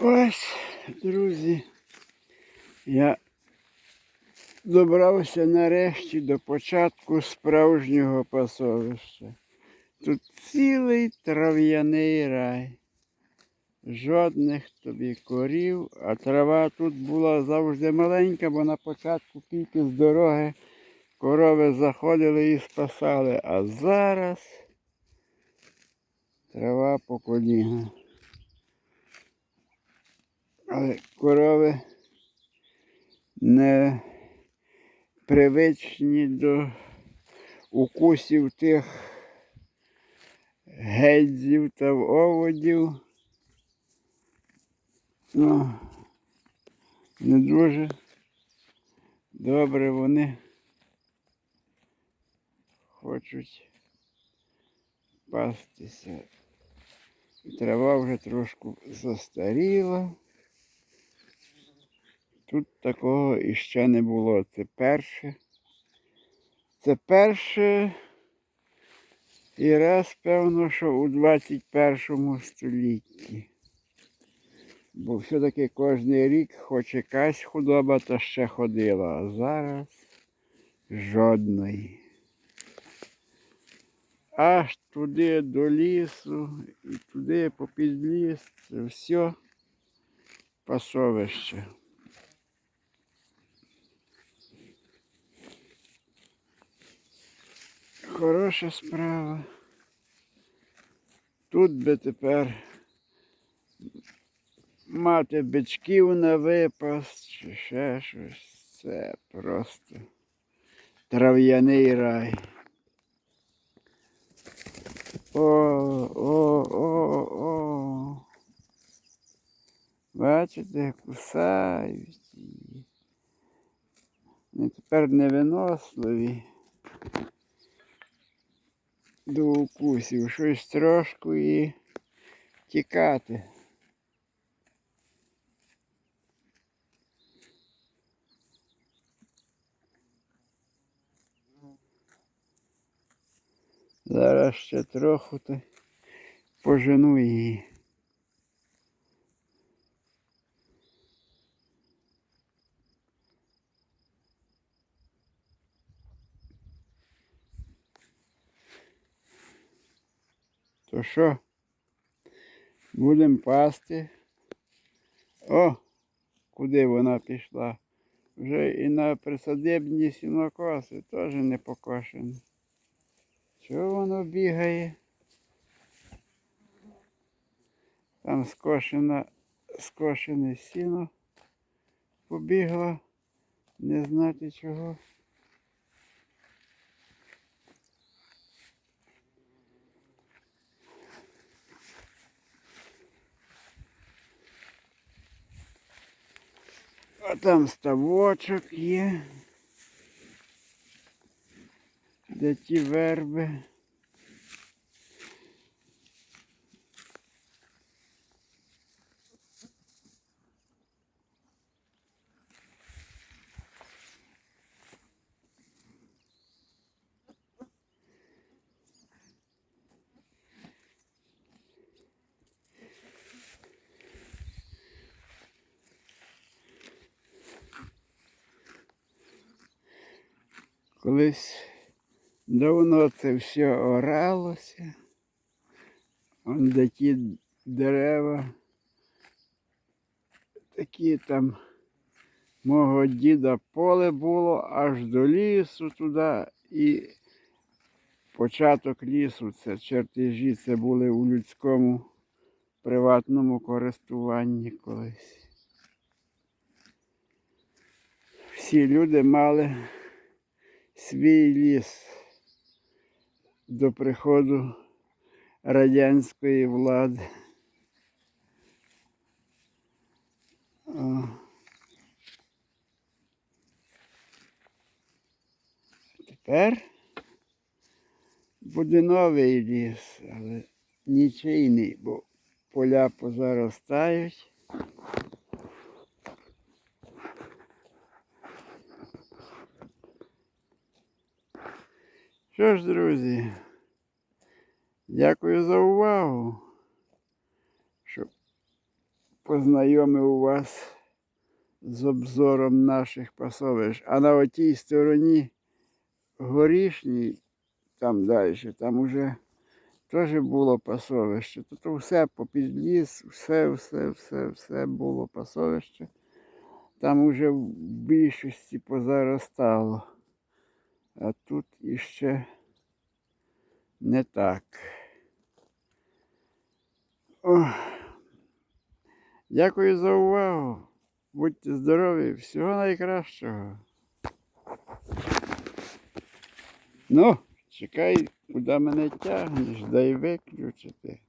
Ось, друзі, я добрався нарешті до початку справжнього пасовища. Тут цілий трав'яний рай. Жодних тобі корів, а трава тут була завжди маленька, бо на початку тільки з дороги корови заходили і спасали. А зараз трава по коліна. Але корови не привичні до укусів тих гедзів та оводів. Ну, не дуже добре вони хочуть пастися. Трава вже трошки застаріла. Тут такого іще не було. Це перше. Це перше і раз, певно, що у 21 столітті. Бо все-таки кожен рік хоч якась худоба, то ще ходила, а зараз жодної. Аж туди до лісу і туди попід ліс. Це все пасовище. Хороша справа. Тут би тепер мати бичків на випас чи ще щось. Це просто трав'яний рай. О, о, о, о. Бачите, кусають її. Тепер невиносливі до укусів. Щось трошку і тікати. Зараз ще трохи пожену її. То що? Будемо пасти. О, куди вона пішла? Вже і на присадибні сінокоси теж не покошені. Чого воно бігає? Там скошена, скошене сіно побігло, не знати чого. А там ставочок є. Де ті верби. Колись давно це все оралося. Он де ті дерева. Такі там мого діда поле було аж до лісу туди. І початок лісу, це чертежі, це були у людському приватному користуванні колись. Всі люди мали свій ліс до приходу радянської влади. Тепер буде новий ліс, але нічийний, бо поля позаростають. Що ж, друзі, дякую за увагу. Що познайомив вас з обзором наших пасовищ. А на отій стороні горішній, там далі, там уже теж було пасовище. Тут все попід ліс, все, все, все, все було пасовище. Там уже в більшості позаростало. А тут іще не так. Ох. Дякую за увагу. Будьте здорові, всього найкращого. Ну, чекай, куди мене тягнеш, дай виключити.